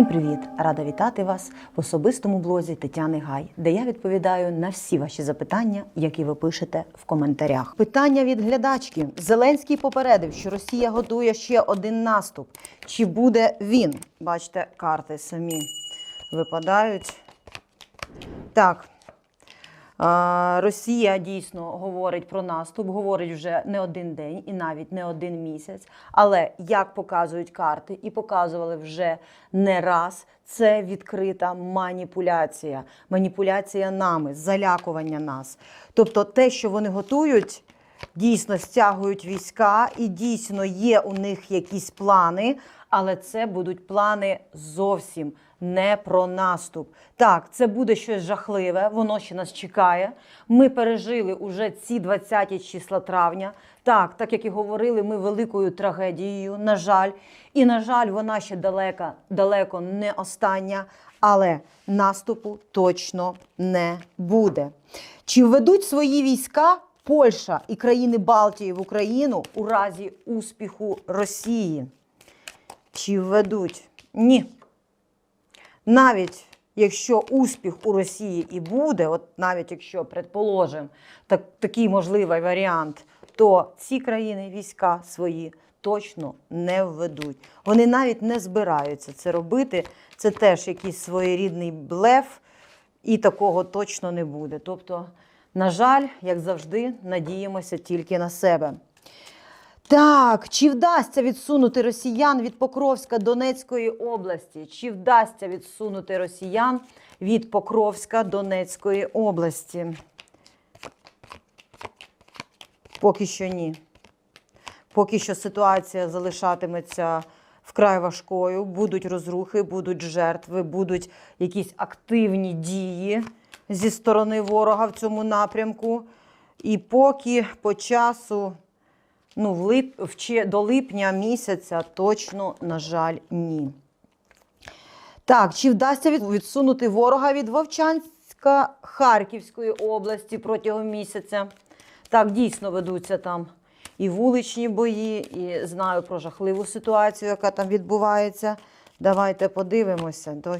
Всім привіт! Рада вітати вас в особистому блозі Тетяни Гай, де я відповідаю на всі ваші запитання, які ви пишете в коментарях. Питання від глядачки. Зеленський попередив, що Росія готує ще один наступ. Чи буде він? Бачите, карти самі випадають. Так. Росія дійсно говорить про наступ, говорить вже не один день і навіть не один місяць. Але як показують карти, і показували вже не раз, це відкрита маніпуляція. Маніпуляція нами, залякування нас. Тобто, те, що вони готують, дійсно стягують війська, і дійсно є у них якісь плани, але це будуть плани зовсім не про наступ. Так, це буде щось жахливе, воно ще нас чекає. Ми пережили уже ці 20 числа травня. Так, так як і говорили, ми великою трагедією, на жаль. І, на жаль, вона ще далека, далеко не остання, але наступу точно не буде. Чи введуть свої війська Польща і країни Балтії в Україну у разі успіху Росії? Чи введуть? Ні. Навіть якщо успіх у Росії і буде, от навіть якщо предположимо так, такий можливий варіант, то ці країни війська свої точно не введуть. Вони навіть не збираються це робити. Це теж якийсь своєрідний блеф, і такого точно не буде. Тобто, на жаль, як завжди, надіємося тільки на себе. Так, чи вдасться відсунути росіян від Покровська Донецької області? Чи вдасться відсунути росіян від Покровська Донецької області? Поки що ні. Поки що ситуація залишатиметься вкрай важкою, будуть розрухи, будуть жертви, будуть якісь активні дії зі сторони ворога в цьому напрямку. І поки по часу ну, в лип, в, до липня місяця точно, на жаль, ні. Так, чи вдасться від- відсунути ворога від Вовчанська Харківської області протягом місяця? Так, дійсно ведуться там і вуличні бої, і знаю про жахливу ситуацію, яка там відбувається. Давайте подивимося до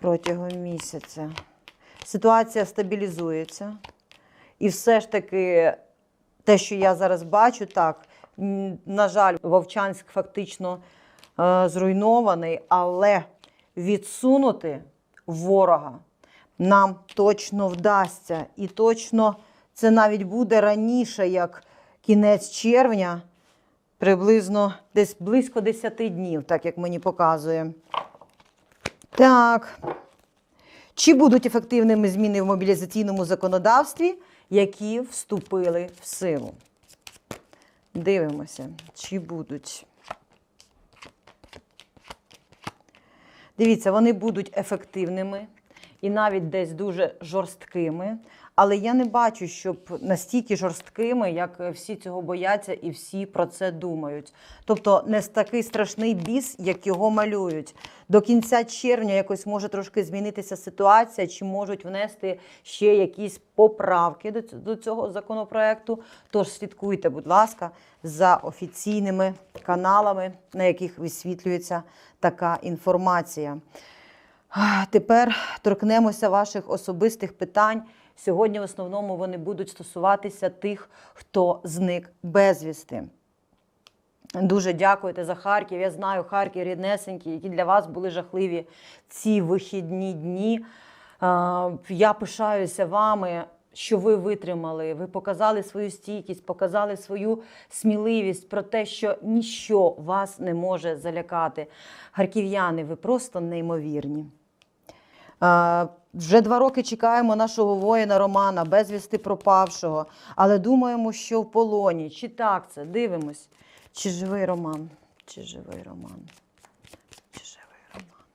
протягом місяця. Ситуація стабілізується. І все ж таки, те, що я зараз бачу, так, на жаль, Вовчанськ фактично е, зруйнований, але відсунути ворога нам точно вдасться. І точно це навіть буде раніше, як кінець червня, приблизно десь близько 10 днів, так як мені показує. Так. Чи будуть ефективними зміни в мобілізаційному законодавстві, які вступили в силу? Дивимося, чи будуть. Дивіться, вони будуть ефективними і навіть десь дуже жорсткими. Але я не бачу, щоб настільки жорсткими, як всі цього бояться і всі про це думають. Тобто не такий страшний біс, як його малюють. До кінця червня якось може трошки змінитися ситуація, чи можуть внести ще якісь поправки до цього законопроекту. Тож слідкуйте, будь ласка, за офіційними каналами, на яких висвітлюється така інформація. Тепер торкнемося ваших особистих питань. Сьогодні в основному вони будуть стосуватися тих, хто зник безвісти. Дуже дякуєте за Харків. Я знаю, Харків ріднесенький, які для вас були жахливі ці вихідні дні. Я пишаюся вами, що ви витримали. Ви показали свою стійкість, показали свою сміливість про те, що ніщо вас не може залякати. Харків'яни, ви просто неймовірні. Вже два роки чекаємо нашого воїна Романа, безвісти пропавшого, але думаємо, що в полоні. Чи так це? Дивимось. Чи живий Роман? Чи живий Роман? Чи живий Роман?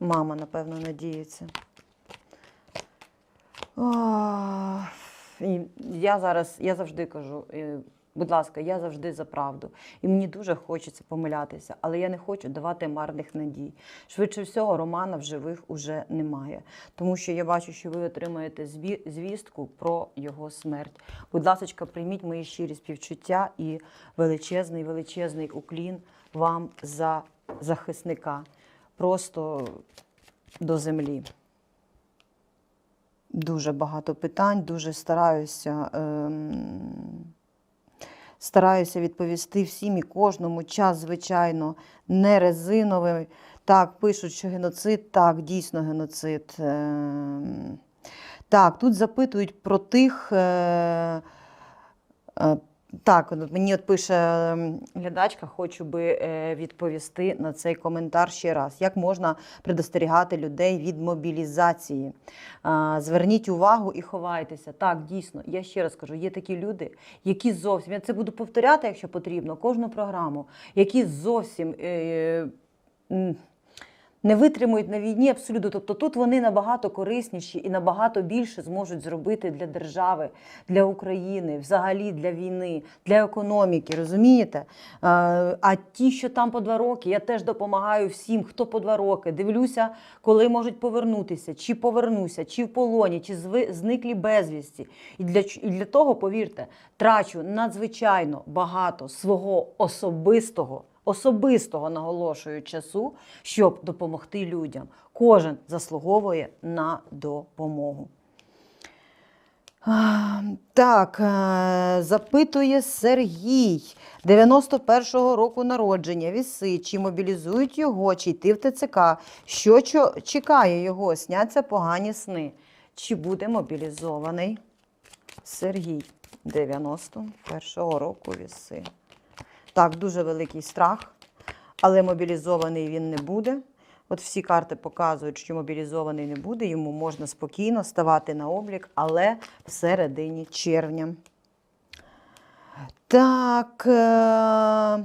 Мама, напевно, надіється. І я зараз, я завжди кажу, е, Будь ласка, я завжди за правду. І мені дуже хочеться помилятися, але я не хочу давати марних надій. Швидше всього, Романа в живих уже немає. Тому що я бачу, що ви отримаєте звістку про його смерть. Будь ласка, прийміть мої щирі співчуття і величезний, величезний уклін вам за захисника. Просто до землі. Дуже багато питань, дуже стараюся. Ем... Стараюся відповісти всім і кожному. Час, звичайно, не резиновий. Так, пишуть, що геноцид, так, дійсно геноцид. Ем, Так, тут запитують про тих. Е, е, Так, мені от пише ем, глядачка, хочу би е, відповісти на цей коментар ще раз. Як можна предостерігати людей від мобілізації? Зверніть увагу і ховайтеся. Так, дійсно, я ще раз кажу, є такі люди, які зовсім я це буду повторяти, якщо потрібно, кожну програму, які зовсім. Не витримують на війні абсолютно. Тобто тут вони набагато корисніші і набагато більше зможуть зробити для держави, для України, взагалі для війни, для економіки. Розумієте? А ті, що там по два роки, я теж допомагаю всім, хто по два роки. Дивлюся, коли можуть повернутися, чи повернуся, чи в полоні, чи зниклі безвісті. І для, і для того, повірте, трачу надзвичайно багато свого особистого особистого наголошую часу, щоб допомогти людям. Кожен заслуговує на допомогу. Так, е, запитує Сергій, 91-го року народження, віси, чи мобілізують його, чи йти в ТЦК, що чекає його, сняться погані сни, чи буде мобілізований? Сергій, 91-го року. Віси. Так, дуже великий страх, але мобілізований він не буде. От всі карти показують, що мобілізований не буде, йому можна спокійно ставати на облік, але в середині червня. Так. Е...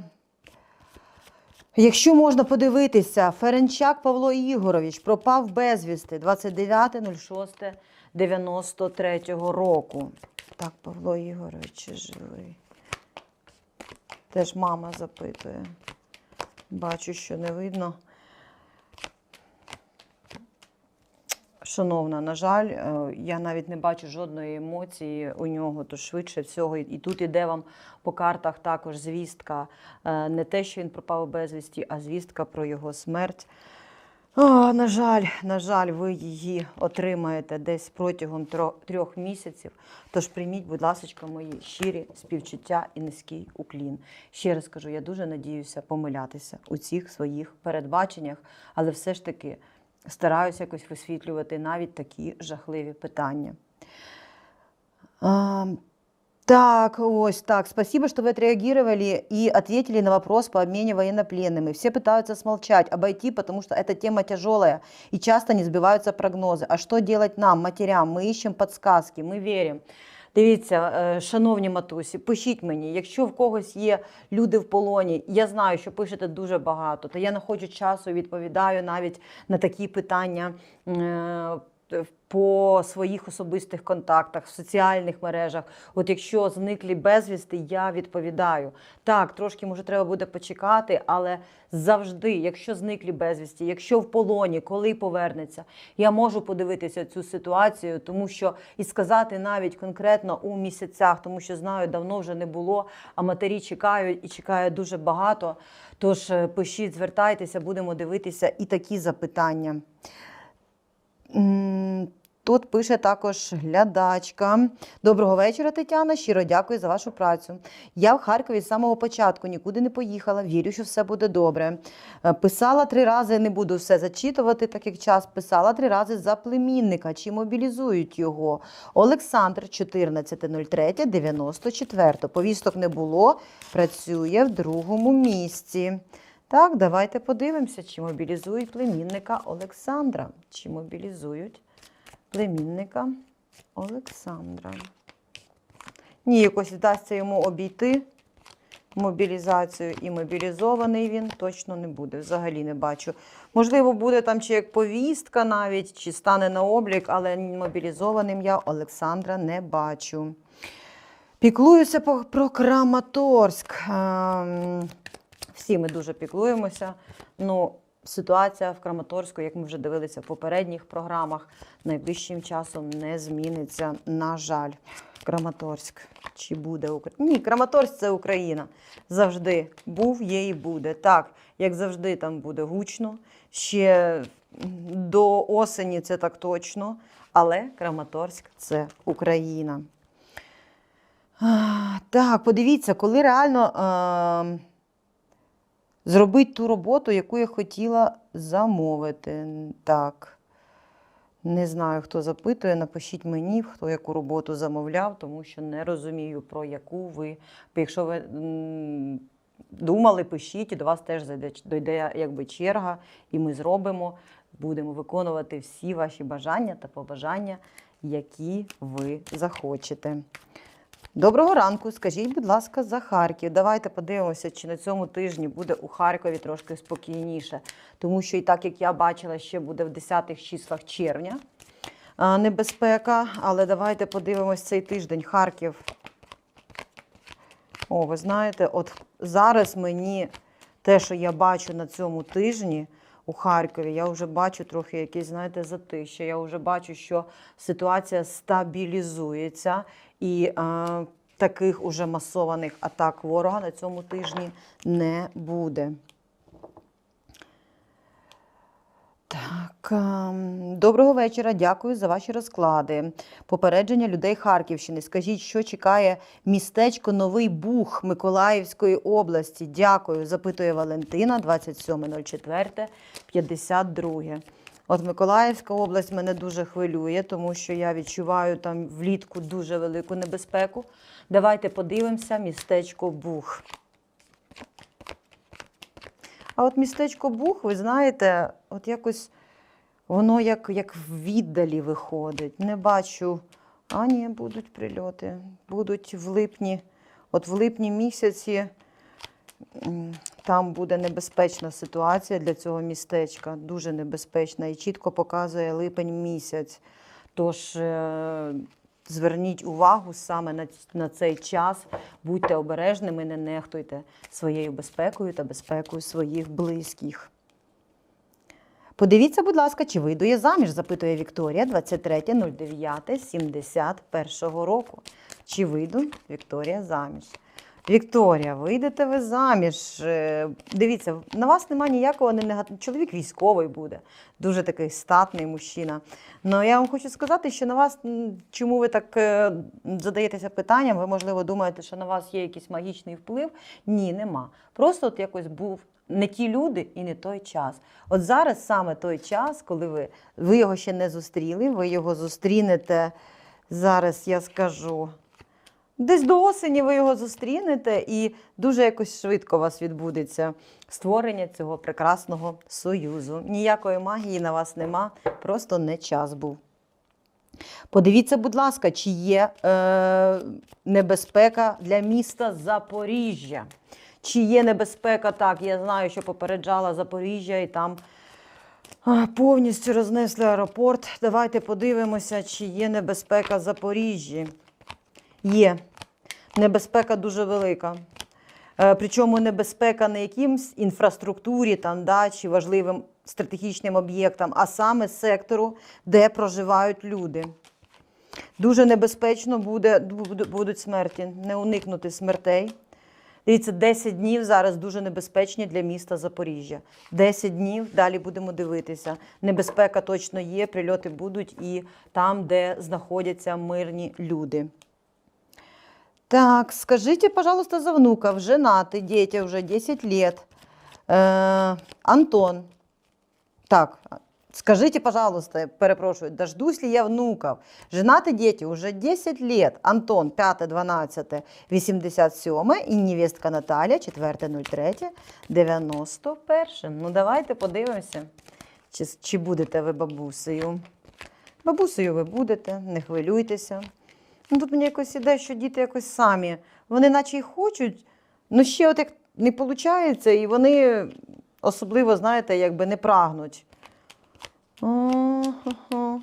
Якщо можна подивитися, Ференчак Павло Ігорович пропав безвісти 29.06.93 року. Так, Павло Ігорович живий. Теж мама запитує. Бачу, що не видно. Шановна, на жаль, е, я навіть не бачу жодної емоції у нього, то швидше всього. І тут іде вам по картах також звістка. е, Не те, що він пропав безвісті, а звістка про його смерть. О, на жаль, на жаль, ви її отримаєте десь протягом трьох місяців. Тож прийміть, будь ласка, мої щирі співчуття і низький уклін. Ще раз кажу, я дуже надіюся помилятися у цих своїх передбаченнях, але все ж таки стараюся якось висвітлювати навіть такі жахливі питання. А, так, ось так. Спасибо, что вы отреагировали и ответили на вопрос по обмене военнопленными. Все пытаются смолчать, обойти, потому что эта тема тяжелая и часто не сбиваются прогнозы. А что делать нам, матерям? Мы ищем подсказки, мы верим. Дивіться, е, шановні матусі, пишіть мені, якщо в когось є люди в полоні, я знаю, що пишете дуже багато, то я знаходжу часу і відповідаю навіть на такі питання. по своїх особистих контактах, в соціальних мережах. От якщо зниклі безвісти, я відповідаю. Так, трошки може треба буде почекати, але завжди, якщо зниклі безвісті, якщо в полоні, коли повернеться, я можу подивитися цю ситуацію, тому що і сказати навіть конкретно у місяцях, тому що знаю, давно вже не було, а матері чекають і чекає дуже багато. Тож е, пишіть, звертайтеся, будемо дивитися і такі запитання. Тут пише також глядачка. Доброго вечора, Тетяна. Щиро дякую за вашу працю. Я в Харкові з самого початку нікуди не поїхала. Вірю, що все буде добре. Е, Писала три рази, не буду все зачитувати, так як час. Писала три рази за племінника. Чи мобілізують його? Олександр 14.03.94. Повісток не було. Працює в другому місці. Так, давайте подивимося, чи мобілізують племінника Олександра. Чи мобілізують племінника Олександра. Ні, якось вдасться йому обійти мобілізацію і мобілізований він точно не буде. Взагалі не бачу. Можливо, буде там чи як повістка навіть, чи стане на облік, але мобілізованим я Олександра не бачу. Піклуюся про Краматорськ. Всі ми дуже піклуємося. Ну, ситуація в Краматорську, як ми вже дивилися в попередніх програмах, найближчим часом не зміниться. На жаль, Краматорськ. Чи буде Україна? Ні, Краматорськ це Україна. Завжди був, є і буде. Так, як завжди, там буде гучно. Ще до осені це так точно. Але Краматорськ це Україна. Так, подивіться, коли реально е, зробити ту роботу, яку я хотіла замовити. Так. Не знаю, хто запитує, напишіть мені, хто яку роботу замовляв, тому що не розумію, про яку ви. Якщо ви думали, пишіть, і до вас теж зайде, дойде якби черга, і ми зробимо, будемо виконувати всі ваші бажання та побажання, які ви захочете. Доброго ранку. Скажіть, будь ласка, за Харків. Давайте подивимося, чи на цьому тижні буде у Харкові трошки спокійніше. Тому що і так, як я бачила, ще буде в 10-х числах червня небезпека. Але давайте подивимось цей тиждень. Харків. О, ви знаєте, от зараз мені те, що я бачу на цьому тижні у Харкові, я вже бачу трохи якесь, знаєте, затище. Я вже бачу, що ситуація стабілізується і е, таких уже масованих атак ворога на цьому тижні не буде. Так, ем, доброго вечора. Дякую за ваші розклади. Попередження людей Харківщини. Скажіть, що чекає містечко Новий Буг Миколаївської області? Дякую. Запитує Валентина, 27.04, 52. От Миколаївська область мене дуже хвилює, тому що я відчуваю там влітку дуже велику небезпеку. Давайте подивимося містечко Буг. А от містечко Буг, ви знаєте, от якось воно як, як віддалі виходить. Не бачу. А ні, будуть прильоти. Будуть в липні. От в липні місяці там буде небезпечна ситуація для цього містечка. Дуже небезпечна. І чітко показує липень місяць. Тож е, зверніть увагу саме на, на цей час. Будьте обережними, не нехтуйте своєю безпекою та безпекою своїх близьких. Подивіться, будь ласка, чи вийду я заміж, запитує Вікторія 23.09.71 року. Чи вийду Вікторія заміж? Вікторія, вийдете ви заміж. Е, Дивіться, на вас немає ніякого негативу. Чоловік військовий буде, дуже такий статний мужчина. Ну я вам хочу сказати, що на вас, чому ви так е, задаєтеся питанням, ви, можливо, думаєте, що на вас є якийсь магічний вплив. Ні, нема. Просто от якось був не ті люди і не той час. От зараз саме той час, коли ви, ви його ще не зустріли, ви його зустрінете. Зараз я скажу. Десь до осені ви його зустрінете, і дуже якось швидко у вас відбудеться створення цього прекрасного союзу. Ніякої магії на вас нема, просто не час був. Подивіться, будь ласка, чи є е, небезпека для міста Запоріжжя. Чи є небезпека? Так, я знаю, що попереджала Запоріжжя і там повністю рознесли аеропорт. Давайте подивимося, чи є небезпека Запоріжжі. Є. Небезпека дуже велика. Е, Причому небезпека не якимсь інфраструктурі там, да, чи важливим стратегічним об'єктам, а саме сектору, де проживають люди. Дуже небезпечно буде, будуть смерті, не уникнути смертей. Дивіться, 10 днів зараз дуже небезпечні для міста Запоріжжя. 10 днів, далі будемо дивитися. Небезпека точно є, прильоти будуть і там, де знаходяться мирні люди. Так, скажите, пожалуйста, за внуков, женаты, дети уже 10 лет. Э, Антон. Так, скажите, пожалуйста, перепрошую, дождусь ли я внуков? Женаты дети уже 10 лет. Антон, 5, 12, 87 і невестка Наталя, 4, 91. Ну, давайте подивимося, чи, чи будете ви бабусею. Бабусею ви будете, не хвилюйтеся. Ну, тут мені якось іде, що діти якось самі. Вони наче й хочуть, ну ще от як не виходить, і вони особливо, знаєте, якби не прагнуть.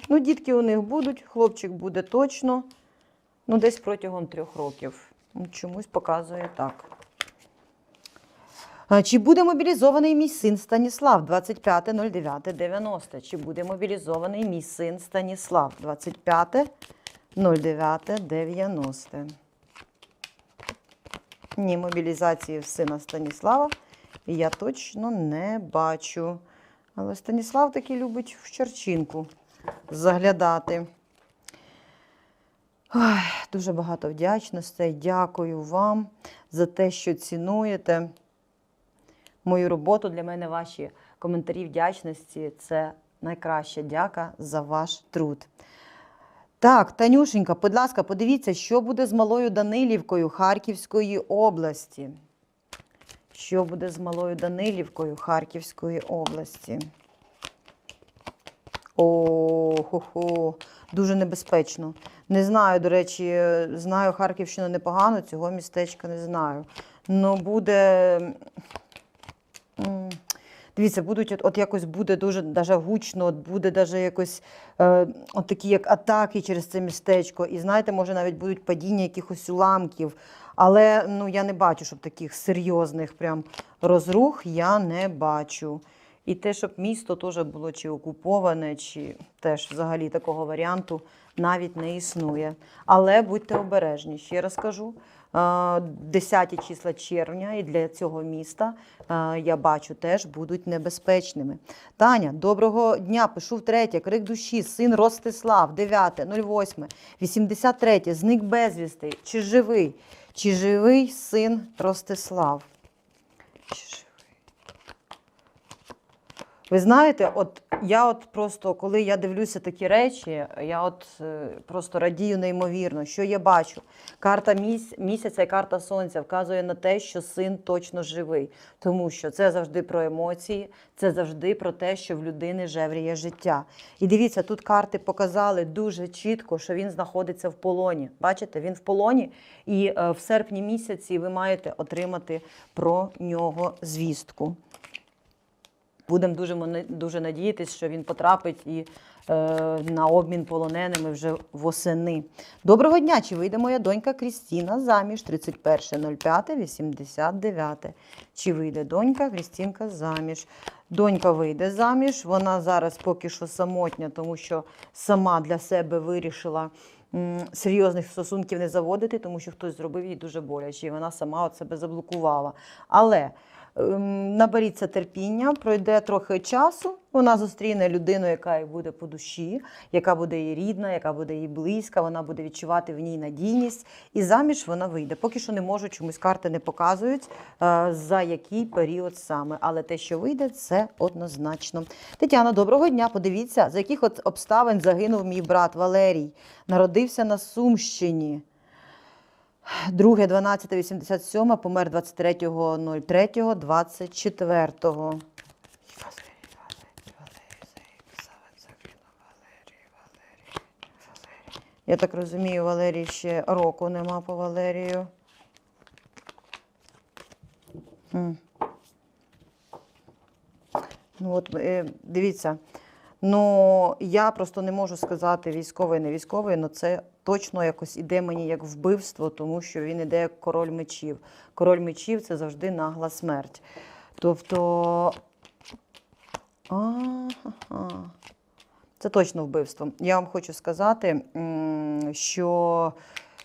Ну, дітки у них будуть, хлопчик буде точно. Ну, десь протягом трьох років. Ну, Чомусь показує так. Чи буде мобілізований мій син Станіслав 25.09.90? Чи буде мобілізований мій син Станіслав 25.09.90? Ні, мобілізації в сина Станіслава я точно не бачу. Але Станіслав таки любить в Черчинку заглядати. Ой, дуже багато вдячностей. Дякую вам за те, що цінуєте мою роботу. Для мене ваші коментарі вдячності це найкраща дяка за ваш труд. Так, Танюшенька, будь ласка, подивіться, що буде з малою Данилівкою Харківської області. Що буде з малою Данилівкою Харківської області? О, хо-хо, дуже небезпечно. Не знаю, до речі, знаю Харківщину непогано, цього містечка не знаю. Ну, буде. Дивіться, будуть от, от якось буде дуже даже гучно, от буде даже якось е, от такі як атаки через це містечко. І знаєте, може навіть будуть падіння якихось уламків. Але ну я не бачу, щоб таких серйозних прям розрух я не бачу. І те, щоб місто теж було чи окуповане, чи теж взагалі такого варіанту навіть не існує. Але будьте обережні. Ще раз кажу, 10 числа червня і для цього міста е, я бачу теж будуть небезпечними. Таня, доброго дня. Пишу втретє. Крик душі, син Ростислав, 9, 08, 83, зник безвісти. Чи живий? Чи живий син Ростислав? Чи живий? Ви знаєте, от я от просто, коли я дивлюся такі речі, я от е, просто радію неймовірно, що я бачу. Карта міс- місяця і карта сонця вказує на те, що син точно живий, тому що це завжди про емоції, це завжди про те, що в людини жевріє життя. І дивіться, тут карти показали дуже чітко, що він знаходиться в полоні. Бачите, він в полоні, і е, в серпні місяці ви маєте отримати про нього звістку. Будемо дуже, дуже надіятися, що він потрапить і е, на обмін полоненими вже восени. Доброго дня! Чи вийде моя донька Крістіна заміж 31.05.89? Чи вийде донька Крістінка заміж? Донька вийде заміж. Вона зараз поки що самотня, тому що сама для себе вирішила серйозних стосунків не заводити, тому що хтось зробив їй дуже боляче, і вона сама от себе заблокувала. Але наберіться терпіння, пройде трохи часу. Вона зустріне людину, яка їй буде по душі, яка буде їй рідна, яка буде їй близька, вона буде відчувати в ній надійність, і заміж вона вийде. Поки що не можу, чомусь карти не показують, е, за який період саме. Але те, що вийде, це однозначно. Тетяна, доброго дня. Подивіться, за яких от обставин загинув мій брат Валерій. Народився на Сумщині. Друге, 12, 87, помер 23.03, 24. Я так розумію, Валерій ще року нема по Валерію. Ну от е, дивіться. Ну я просто не можу сказати військовий, не військовий, але це точно якось іде мені як вбивство, тому що він іде як король мечів. Король мечів це завжди нагла смерть. Тобто. Ага. Це точно вбивство. Я вам хочу сказати, що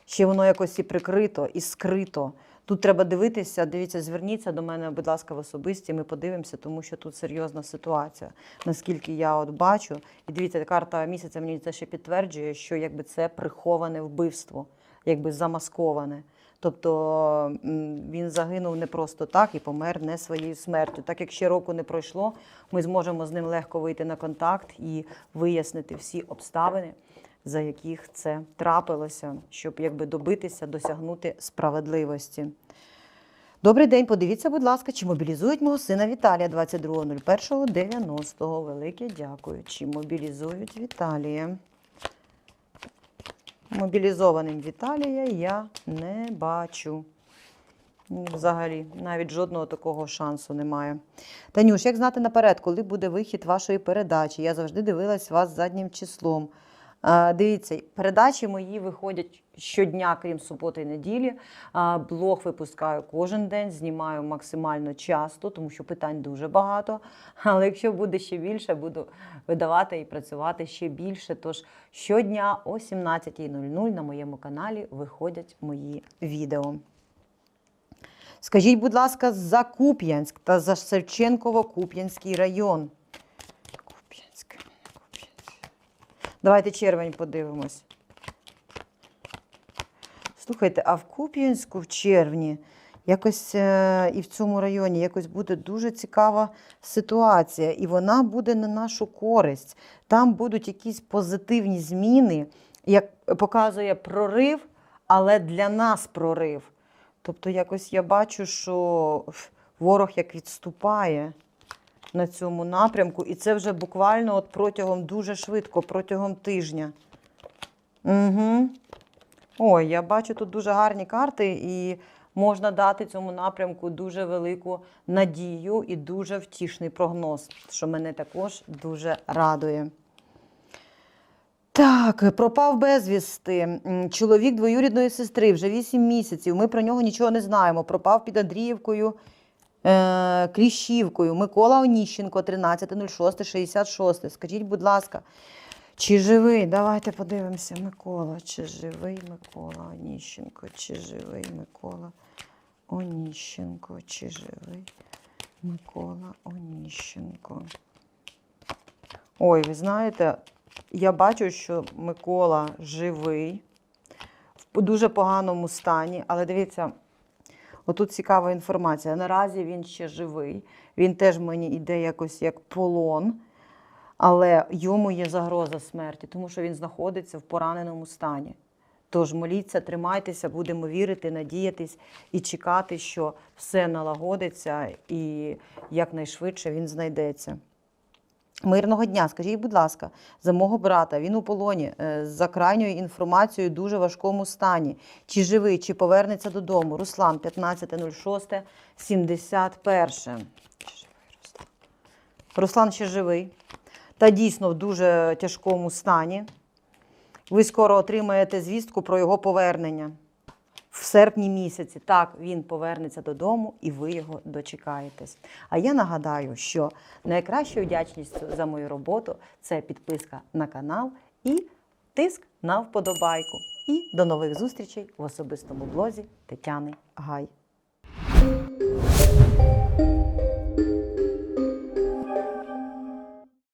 ще воно якось і прикрито, і скрито. Тут треба дивитися, дивіться, зверніться до мене, будь ласка, в особисті, ми подивимося, тому що тут серйозна ситуація. Наскільки я от бачу, і дивіться, карта місяця мені це ще підтверджує, що якби це приховане вбивство, якби замасковане. Тобто він загинув не просто так і помер не своєю смертю. Так як ще року не пройшло, ми зможемо з ним легко вийти на контакт і вияснити всі обставини, за яких це трапилося, щоб якби добитися, досягнути справедливості. Добрий день, подивіться, будь ласка, чи мобілізують мого сина Віталія 22.01.90. Велике дякую. Чи мобілізують Віталія? Мобілізованим Віталія я не бачу. Взагалі, навіть жодного такого шансу немає. Танюш, як знати наперед, коли буде вихід вашої передачі? Я завжди дивилась вас заднім числом. Дивіться, передачі мої виходять щодня, крім суботи і неділі. Блог випускаю кожен день, знімаю максимально часто, тому що питань дуже багато. Але якщо буде ще більше, буду видавати і працювати ще більше. Тож щодня о 17.00 на моєму каналі виходять мої відео. Скажіть, будь ласка, за Куп'янськ та за Шевченково-Куп'янський район. Куп'янськ, Куп'янськ. Давайте червень подивимось. Слухайте, а в Куп'янську в червні якось е, і в цьому районі якось буде дуже цікава ситуація, і вона буде на нашу користь. Там будуть якісь позитивні зміни, як показує прорив, але для нас прорив. Тобто, якось я бачу, що ворог як відступає на цьому напрямку, і це вже буквально от протягом дуже швидко, протягом тижня. Угу. Ой, я бачу тут дуже гарні карти, і можна дати цьому напрямку дуже велику надію і дуже втішний прогноз, що мене також дуже радує. Так, пропав безвісти. Чоловік двоюрідної сестри вже 8 місяців. Ми про нього нічого не знаємо. Пропав під Андріївкою, Кліщівкою. Микола Оніщенко, 13.06.66. Скажіть, будь ласка, чи живий? Давайте подивимося, Микола. Чи живий Микола Оніщенко? Чи живий Микола Оніщенко? Чи живий Микола Оніщенко? Ой, ви знаєте, я бачу, що Микола живий, в дуже поганому стані, але дивіться, отут цікава інформація. Наразі він ще живий. Він теж мені йде якось як полон, але йому є загроза смерті, тому що він знаходиться в пораненому стані. Тож моліться, тримайтеся, будемо вірити, надіятись і чекати, що все налагодиться і якнайшвидше він знайдеться. Мирного дня, скажіть, будь ласка, за мого брата, він у полоні е, за крайньою інформацією дуже важкому стані. Чи живий, чи повернеться додому? Руслан, 15.06, 71. Чи живий Руслан? Руслан ще живий. Та дійсно в дуже тяжкому стані. Ви скоро отримаєте звістку про його повернення. В серпні місяці так він повернеться додому, і ви його дочекаєтесь. А я нагадаю, що найкращою вдячністю за мою роботу це підписка на канал і тиск на вподобайку. І до нових зустрічей в особистому блозі Тетяни Гай.